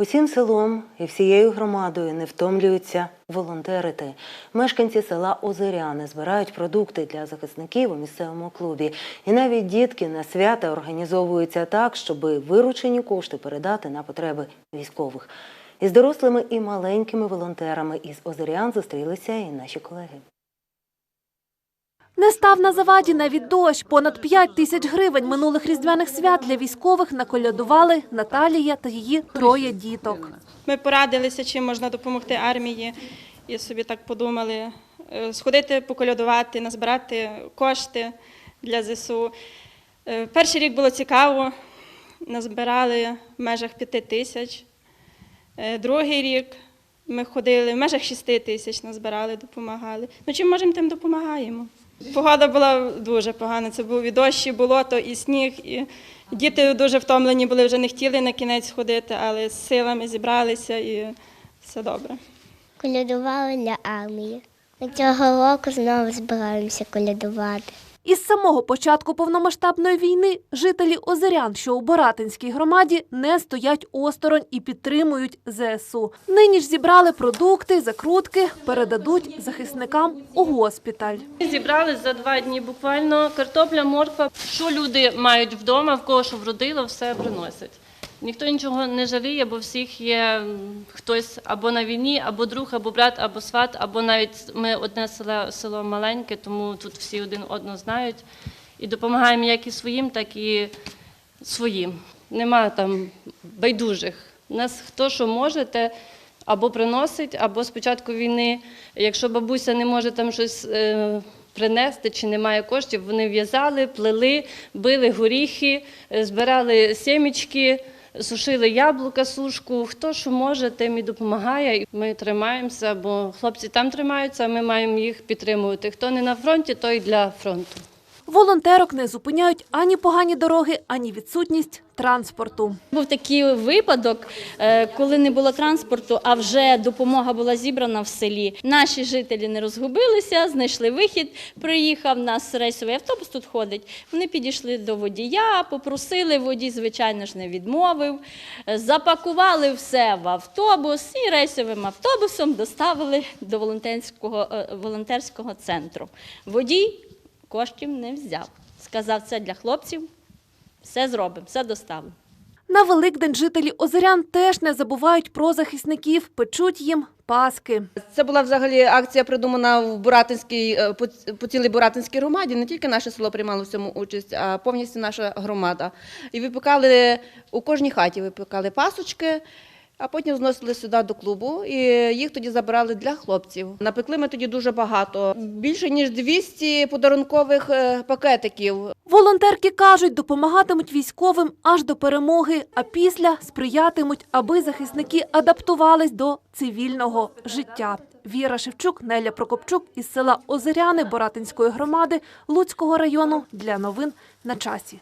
Усім селом і всією громадою не втомлюються волонтерити. Мешканці села Озеряни збирають продукти для захисників у місцевому клубі. І навіть дітки на свята організовуються так, щоб виручені кошти передати на потреби військових. Із дорослими і маленькими волонтерами із Озерян зустрілися і наші колеги. Не став на заваді навіть дощ. Понад 5 тисяч гривень минулих різдвяних свят для військових наколядували Наталія та її троє діток. Ми порадилися, чим можна допомогти армії, і собі так подумали е, сходити поколядувати, назбирати кошти для ЗСУ. Е, Перший рік було цікаво, назбирали в межах п'яти тисяч. Е, Другий рік ми ходили в межах шести тисяч, назбирали, допомагали. Ну, чим можемо, тим допомагаємо. Погода була дуже погана. Це був і дощ, і болото, і сніг. І діти дуже втомлені були, вже не хотіли на кінець ходити, але з силами зібралися і все добре. Колядували для армії. Цього року знову збираємося колядувати. Із самого початку повномасштабної війни жителі Озерян, що у Боратинській громаді, не стоять осторонь і підтримують ЗСУ. Нині ж зібрали продукти, закрутки, передадуть захисникам у госпіталь. Зібрали за два дні буквально картопля, морква. Що люди мають вдома, в кого що вродило, все приносять. Ніхто нічого не жаліє, бо всіх є хтось або на війні, або друг, або брат, або сват, або навіть ми одне село, село маленьке, тому тут всі один одного знають. І допомагаємо як і своїм, так і своїм. Нема там байдужих. Нас хто що може, або приносить, або з початку війни, якщо бабуся не може там щось е, принести чи немає коштів, вони в'язали, плели, били горіхи, е, збирали сімічки, сушили яблука, сушку. Хто що може, тим і допомагає. Ми тримаємося, бо хлопці там тримаються, а ми маємо їх підтримувати. Хто не на фронті, той для фронту. Волонтерок не зупиняють ані погані дороги, ані відсутність транспорту. Був такий випадок, е, коли не було транспорту, а вже допомога була зібрана в селі. Наші жителі не розгубилися, знайшли вихід. Приїхав нас рейсовий автобус тут ходить. Вони підійшли до водія, попросили. Водій, звичайно ж, не відмовив. Е, Запакували все в автобус і рейсовим автобусом доставили до волонтерського, е, волонтерського центру. Водій коштів не взяв. Сказав, це для хлопців. Все зробимо, все доставимо. На Великдень жителі Озерян теж не забувають про захисників, печуть їм паски. Це була взагалі акція придумана в Буратинській е, по, по цілій Буратинській громаді. Не тільки наше село приймало в цьому участь, а повністю наша громада. І випікали у кожній хаті випікали пасочки. А потім зносили сюди до клубу, і їх тоді забирали для хлопців. Напекли ми тоді дуже багато, більше ніж 200 подарункових е, пакетиків. Волонтерки кажуть, допомагатимуть військовим аж до перемоги, а після сприятимуть, аби захисники адаптувались до цивільного життя. Віра Шевчук, Неля Прокопчук із села Озеряни Боратинської громади Луцького району для новин на часі.